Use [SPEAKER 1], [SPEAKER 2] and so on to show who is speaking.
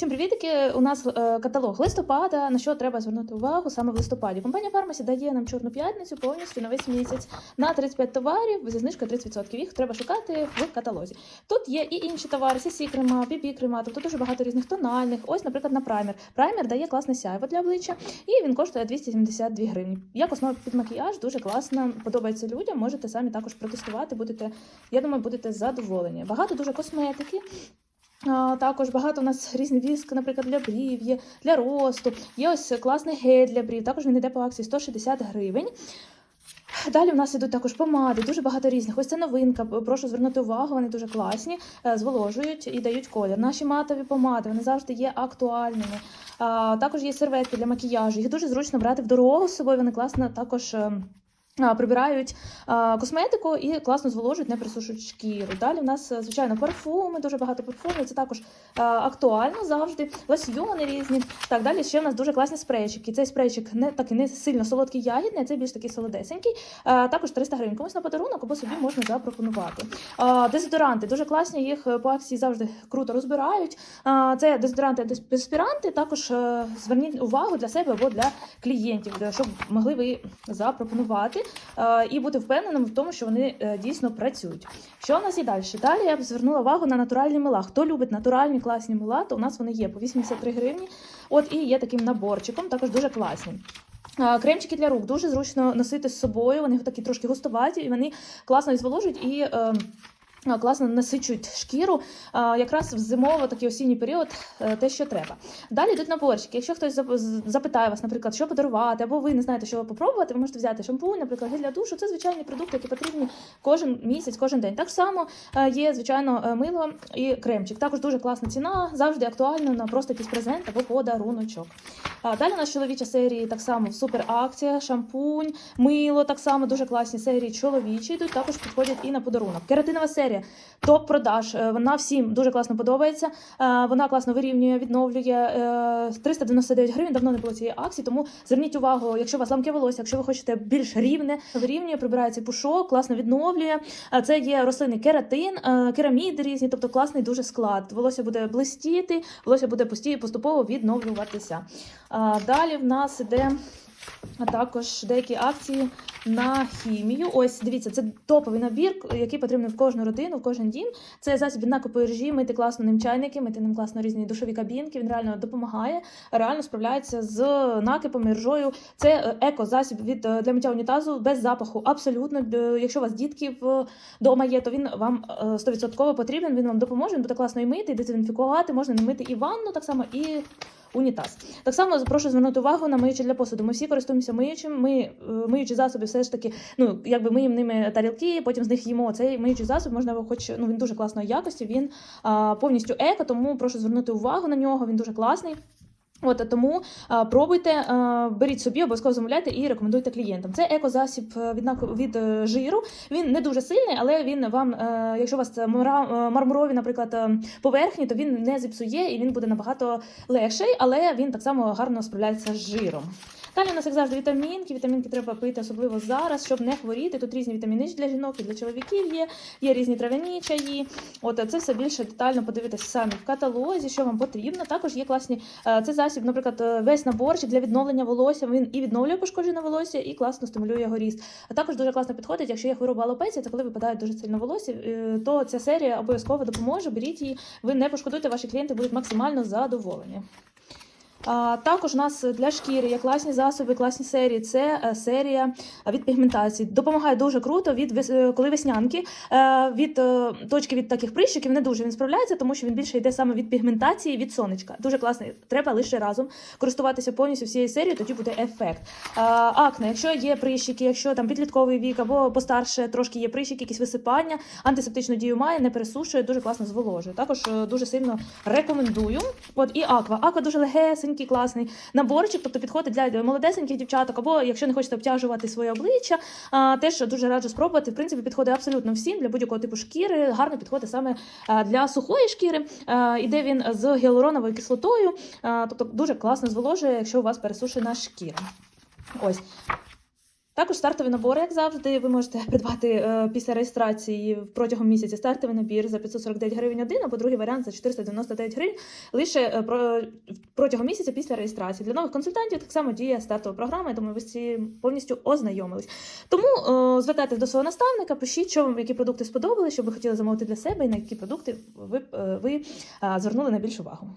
[SPEAKER 1] Всім привітики! У нас е, каталог листопада. На що треба звернути увагу саме в листопаді. Компанія Фармасі дає нам чорну п'ятницю повністю на весь місяць на 35 товарів зі знижкою 30%. Їх треба шукати в каталозі. Тут є і інші товари, CC крема, BB крема, тобто дуже багато різних тональних. Ось, наприклад, на праймер. Праймер дає класне сяйво для обличчя, і він коштує 272 гривні. Як основа під макіяж, дуже класно, подобається людям. Можете самі також протестувати. Будете, я думаю, будете задоволені. Багато дуже косметики. Також багато у нас різний віск, наприклад, для брів, є для росту. Є ось класний гель для брів. Також він йде по акції 160 гривень. Далі у нас ідуть також помади, дуже багато різних. Ось це новинка. Прошу звернути увагу, вони дуже класні, е, зволожують і дають колір. Наші матові помади вони завжди є актуальними. Також є серветки для макіяжу. Їх дуже зручно брати в дорогу з собою. Вони класно також. Прибирають косметику і класно зволожують, не присушують шкіру. Далі в нас, е, звичайно, парфуми, дуже багато парфумів. Це також актуально завжди. Лосьйони різні. Так, далі ще в нас дуже класні спрейчики. Цей спрейчик не такий не сильно солодкий ягідний, а цей більш такий солодесенький. Також 300 гривень. Комусь на подарунок або собі можна запропонувати. Дезодоранти дуже класні, їх е, по акції завжди круто розбирають. Це дезодоранти деспіранти. Також е, зверніть увагу для себе або для клієнтів, щоб могли ви запропонувати е, і бути впевненим в тому, що вони е, дійсно працюють. Що у нас є далі? Далі я б звернула увагу на натуральні мила. Хто любить натуральні класні мила, то у нас вони є по 83 гривні. От і є таким наборчиком, також дуже класні. Кремчики для рук дуже зручно носити з собою. Вони такі трошки густоваті, і вони класно і зволожують і. Класно насичують шкіру, якраз в зимово такий осінній період е, те, що треба. Далі йдуть наборчики. Якщо хтось запитає вас, наприклад, що подарувати, або ви не знаєте, що попробувати, ви можете взяти шампунь, наприклад, гель для душу. Це звичайні продукти, які потрібні кожен місяць, кожен день. Так само е, є, звичайно, е, мило і кремчик. Також дуже класна ціна, завжди актуально на просто якийсь презент або подаруночок. Далі у нас чоловіча серії так само супер акція, шампунь, мило так само дуже класні серії чоловічі йдуть. Також підходять і на подарунок. Кератинова серія топ продаж. Е, Вона всім дуже класно подобається. Е, Вона класно вирівнює, відновлює Е, 399 гривень. Давно не було цієї акції. Тому зверніть увагу, якщо у вас ламке волосся, якщо ви хочете більш рівне, вирівнює, прибирає цей пушок, класно відновлює. Е, Це є рослинний кератин, е, кераміди різні, тобто класний дуже склад. Волосся буде блистіти, волосся буде постійно поступово відновлюватися. Далі в нас іде. А також деякі акції на хімію. Ось дивіться, це топовий набір, який потрібен в кожну родину, в кожен дім. Це засіб від накопу режі, мити класно ним чайники, мити ним класно різні душові кабінки. Він реально допомагає, реально справляється з накипом ржою. Це е, еко-засіб від е, для миття унітазу без запаху. Абсолютно, Е, якщо у вас дітки вдома є, то він вам е, 100% потрібен. Він вам допоможе. Він буде класно і мити, і дезінфікувати. Можна не мити і ванну, так само і унітаз. Так само прошу звернути увагу на миючі для посуду. Ми всі користуємося миючим. Ми е, миючі засоби, все ж таки, ну якби миємо ними тарілки, потім з них їмо. Цей миючий засіб можна, хоч ну він дуже класної якості. Він а, повністю еко, тому прошу звернути увагу на нього. Він дуже класний. От тому а, пробуйте, а, беріть собі, обов'язково замовляйте і рекомендуйте клієнтам. Це екозасіб е, від від е, жиру. Він не дуже сильний, але він вам, а, якщо у вас е, мармурові, наприклад, е, поверхні, то він не зіпсує і він буде набагато легший, але він так само гарно справляється з жиром. Далі у нас, як завжди, вітамінки. Вітамінки треба пити, особливо зараз, щоб не хворіти. Тут різні вітаміни для жінок і для чоловіків є. Є різні трав'яні чаї. От це все більше детально подивитися самі в каталозі, що вам потрібно. Також є класні е, це засіб, наприклад, е, весь наборчик для відновлення волосся. Він і відновлює пошкоджене волосся, і класно стимулює його ріст. А також дуже класно підходить, якщо є хвороба алопеція, це коли випадає дуже сильно волосся, е, то ця серія обов'язково допоможе. Беріть її, ви не пошкодуєте, ваші клієнти будуть максимально задоволені. А, також у нас для шкіри є класні засоби, класні серії. Це е, серія від пігментації. Допомагає дуже круто від е, коли веснянки, е, від точки від таких прищиків не дуже він справляється, тому що він більше йде саме від пігментації, від сонечка. Дуже класний. Треба лише разом користуватися повністю всією серією, тоді буде ефект. Акне, якщо є прищики, якщо там підлітковий вік або постарше трошки є прищики, якісь висипання, антисептичну дію має, не пересушує, дуже класно зволожує. Також дуже сильно рекомендую. От і аква. Аква дуже легесенький, класний наборчик, тобто підходить для молодесеньких дівчаток, або якщо не хочете обтяжувати своє обличчя, теж дуже раджу спробувати. В принципі, підходить абсолютно всім для будь-якого типу шкіри. Гарно підходить саме для сухої шкіри. Іде він з гіалуроновою кислотою, тобто дуже класно зволожує, якщо у вас пересушена шкіра. Ось. Також стартовий набор, як завжди, ви можете придбати е, після реєстрації протягом місяця стартовий набір за 549 гривень один, або другий варіант за 499 гривень лише е, протягом місяця після реєстрації. Для нових консультантів так само діє стартова програма. Я думаю, ви цим повністю ознайомились. Тому е, звертайтесь до свого наставника, пишіть, що вам які продукти сподобали, що ви хотіли замовити для себе, і на які продукти ви, ви звернули найбільшу увагу.